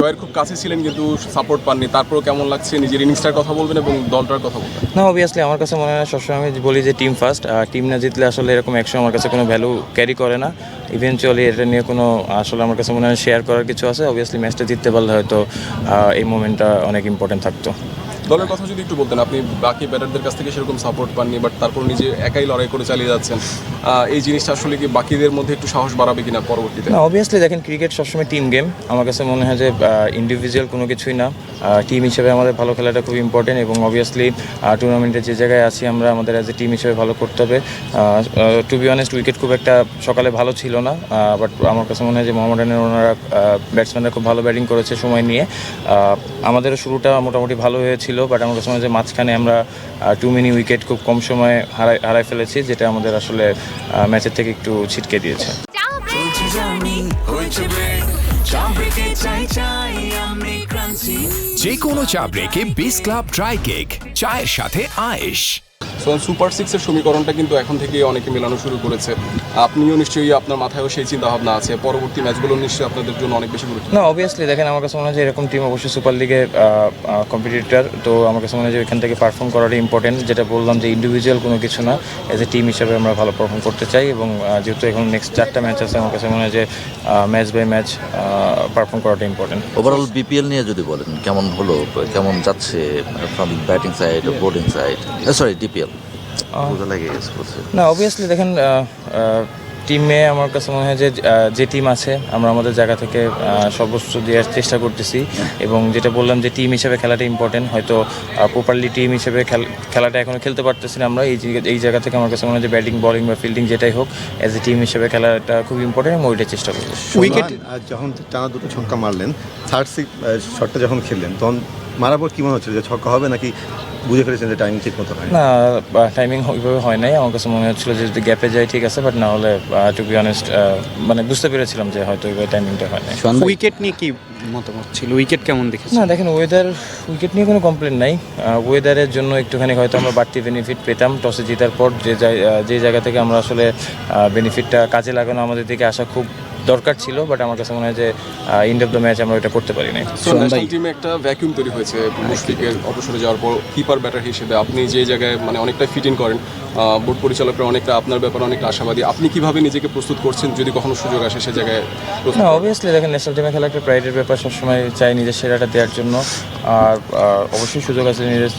জয়ের খুব কাছে ছিলেন কিন্তু সাপোর্ট পাননি। তারপরেও কেমন লাগছে? নিজের ইনিংসটার কথা বলবেন এবং দলটার কথা বলবেন? না অবভিয়াসলি আমার কাছে মনে হয় সবসময় আমি বলি যে টিম ফার্স্ট টিম না জিতলে আসলে এরকম একশো আমার কাছে কোনো ভ্যালু ক্যারি করে না। ইভেনচুয়ালি এটা নিয়ে কোনো আসলে আমার কাছে মনে হয় শেয়ার করার কিছু আছে। অবভিয়াসলি ম্যাচটা জিততে পারলে হয়তো এই মোমেন্টটা অনেক ইম্পর্টেন্ট থাকতো। দলের কথা যদি একটু বলতেন আপনি বাকি ব্যাটারদের কাছ থেকে সেরকম সাপোর্ট পাননি বাট তারপর নিজে একাই লড়াই করে চালিয়ে যাচ্ছেন এই জিনিসটা আসলে কি বাকিদের মধ্যে একটু সাহস বাড়াবে কিনা পরবর্তীতে? অবভিয়াসলি দেখেন ক্রিকেট সবসময় টিম গেম আমার কাছে মনে হয় যে ইন্ডিভিজুয়াল কোনো কিছুই না। টিম হিসেবে আমাদের ভালো খেলাটা খুব ইম্পর্টেন্ট এবং অবভিয়াসলি টুর্নামেন্টে যে জায়গায় আছি আমরা আমাদের অ্যাজ এ টিম হিসেবে ভালো করতে হবে। টু বি অনেস্ট উইকেট খুব একটা সকালে ভালো ছিল না বাট আমার কাছে মনে হয় যে মোহামেডানের ওনারা ব্যাটসম্যানরা খুব ভালো ব্যাটিং করেছে সময় নিয়ে। আহ, আমাদেরও শুরুটা মোটামুটি ভালো হয়েছিল। বাট আমার কাছে মনে যে মাঝখানে আমরা টু মিনি উইকেট খুব কম সময়ে হারাই হারাই ফেলেছি যেটা আমাদের আসলে ম্যাচের থেকে একটু ছিটকে দিয়েছে। যে কোনো চা ব্রেকে বিস ক্লাব ড্রাই কেক চায়ের সাথে আয়েশ। সো সুপার সিক্সের সমীকরণটা কিন্তু এখন থেকে অনেকে মেলানো শুরু করেছে। আপনিও নিশ্চয়ই আপনার মাথায়ও সেই চিন্তা ভাবনা আছে। পরবর্তী ম্যাচগুলো নিশ্চয়ই আপনাদের জন্য অনেক বেশি গুরুত্ব না অবভিয়াসলি দেখেন আমার কাছে মনে হয় যে এরকম টিম অবশ্যই সুপার লিগে কম্পিটিটর তো আমার কাছে মনে হয় যে এখান থেকে পারফর্ম করাটা ইম্পর্টেন্ট যেটা বললাম যে ইন্ডিভিজুয়াল কোনো কিছু না এজ এ টিম হিসাবে আমরা ভালো পারফর্ম করতে চাই এবং যেহেতু এখন নেক্সট চারটা ম্যাচ আছে আমার কাছে মনে হয় যে ম্যাচ বাই ম্যাচ পারফর্ম করাটা ইম্পর্টেন্ট ওভারঅল বিপিএল নিয়ে যদি বলেন কেমন হলো কেমন যাচ্ছে from batting side bowling side sorry DPL না অবভিয়াসলি দেখেন টিমে আমার কাছে মনে হয় যে যে টিম আছে আমরা আমাদের জায়গা থেকে সর্বোচ্চ দেওয়ার চেষ্টা করতেছি। এবং যেটা বললাম যে টিম হিসেবে খেলাটা ইম্পর্টেন্ট হয়তো প্রপারলি টিম হিসেবে খেল- খেলাটা এখনও খেলতে পারতেছি না আমরা। এই জায়গা- এই জায়গা থেকে আমার কাছে মনে হয় যে ব্যাটিং বলিং বা ফিল্ডিং যেটাই হোক অ্যাজ এ টিম হিসেবে খেলাটা খুব ইম্পর্টেন্ট আমি ওইটাই চেষ্টা করব। উইকেট যখন টানা দুটো ছক্কা মারলেন থার্ড সিক্স শটটা যখন খেললেন তখন মারার পর কি মনে হচ্ছিল যে ছক্কা হবে নাকি বুঝে ফেলেছেন যে টাইমিং ঠিক মতো হয় না টাইমিং ওইভাবে হয় নাই। আমার কাছে মনে হচ্ছিল যে যদি গ্যাপে যায় ঠিক আছে বাট না হলে টু বি অনেস্ট মানে বুঝতে পেরেছিলাম যে হয়তো ওইভাবে টাইমিংটা হয় নাই। উইকেট নিয়ে কি মতামত ছিল? উইকেট কেমন দেখেছেন? না দেখেন ওয়েদার উইকেট নিয়ে কোনো কমপ্লেন নাই। ওয়েদারের জন্য একটুখানি হয়তো আমরা বাড়তি বেনিফিট পেতাম। টসে জেতার পর যে যে জায়গা থেকে আমরা আসলে বেনিফিটটা কাজে লাগানো আমাদের দিকে আসা খুব দরকার ছিল বাট আমার কাছে মনে হয় যে ইন্ড অফ দ্য ম্যাচ আমরা ওইটা করতে পারি নাই। সো ন্যাশনাল টিমে একটা ভ্যাকুয়াম তৈরি হয়েছে মুশফিকের অবসরে যাওয়ার পর কিপার ব্যাটার হিসেবে। আপনি যে জায়গায় মানে অনেকটা ফিট ইন করেন বোর্ড পরিচালকরা অনেকটা আপনার ব্যাপারে অনেকটা আশাবাদী। আপনি কীভাবে নিজেকে প্রস্তুত করছেন যদি কখনো সুযোগ আসে সে জায়গায়? না অবভিয়াসলি দেখেন ন্যাশনাল টিমে খেলা একটা প্রাইডের ব্যাপার সবসময় চাই নিজের সেরাটা দেওয়ার জন্য। আর অবশ্যই সুযোগ আছে নিজের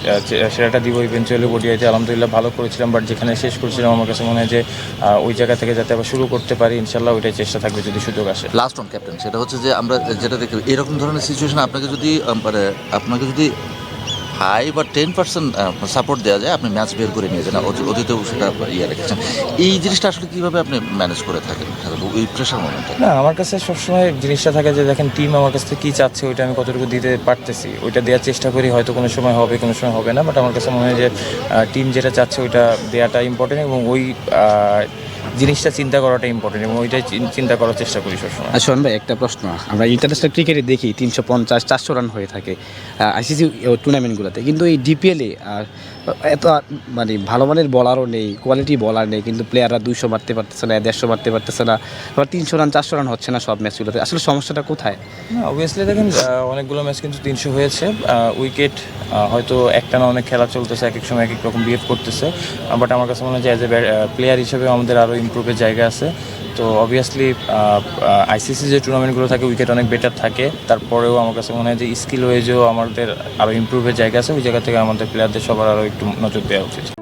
সেরাটা দিব ইভেন্চুয়ালি ওডিআইতে আলহামদুলিল্লাহ ভালো করেছিলাম বাট যেখানে শেষ করেছিলাম, আমার কাছে মনে হয় যে ওই জায়গা থেকে যাতে আবার শুরু করতে পারি ইনশাল্লাহ ওইটাই চেষ্টা থাকবে যদি সুযোগ আসে। লাস্ট অন ক্যাপ্টেন সেটা হচ্ছে যে, আমরা যেটা দেখি, এরকম ধরনের সিচুয়েশন আপনাকে যদি মানে আপনাকে যদি ফাইভ বা টেন পার্সেন্ট সাপোর্ট দেওয়া যায়, আপনি ম্যাচ বের করে নিয়ে যান। অতি- অতীতেও সেটা ইয়ে রেখেছেন। এই জিনিসটা আসলে কীভাবে আপনি ম্যানেজ করে থাকেন? ওই প্রেশার মোমেন্টে না, আমার কাছে সবসময় জিনিসটা থাকে যে, দেখেন টিম আমার কাছ থেকে কী চাচ্ছে, ওইটা আমি কতটুকু দিতে পারতেছি। ওইটা দেওয়ার চেষ্টা করি, হয়তো কোনো সময় হবে, কোনো সময় হবে না বাট আমার কাছে মনে হয় যে টিম যেটা চাচ্ছে, ওইটা দেওয়াটা ইম্পর্টেন্ট এবং ওই জিনিসটা চিন্তা করাটা ইম্পর্টেন্ট এবং ওইটাই চিন্তা করার চেষ্টা করি সবসময়। আর শোন ভাই একটা প্রশ্ন। আমরা ইন্টারন্যাশনাল ক্রিকেটে দেখি তিনশো পঞ্চাশ চারশো রান হয়ে থাকে আইসিসি টুর্নামেন্টগুলোতে কিন্তু এই ডিপিএলে আর এত মানে ভালো মানের বলারও নেই কোয়ালিটি বলার নেই কিন্তু প্লেয়াররা দুইশো মারতে পারতেছে না দেড়শো মারতে পারতেছে না আবার তিনশো রান চারশো রান হচ্ছে না সব ম্যাচগুলোতে আসলে সমস্যাটা কোথায়? না অবভিয়াসলি দেখেন অনেকগুলো ম্যাচ কিন্তু তিনশো হয়েছে। উইকেট হয়তো একটা না অনেক খেলা চলতেছে এক এক সময় এক এক রকম বিহেভ করতেছে। বাট আমার কাছে মনে হয় যে অ্যাজ এ প্লেয়ার হিসেবে আমাদের আরও ইমপ্রুভের জায়গা আছে। তো অবভিয়াসলি আইসিসি যে টুর্নামেন্টগুলো থাকে উইকেট অনেক বেটার থাকে। তারপরেও আমার কাছে মনে হয় যে স্কিল ওয়েজেও আমাদের আরও ইম্প্রুভের জায়গা আছে। ওই জায়গা থেকে আমাদের প্লেয়ারদের সবার আরও একটু নজর দেওয়া উচিত।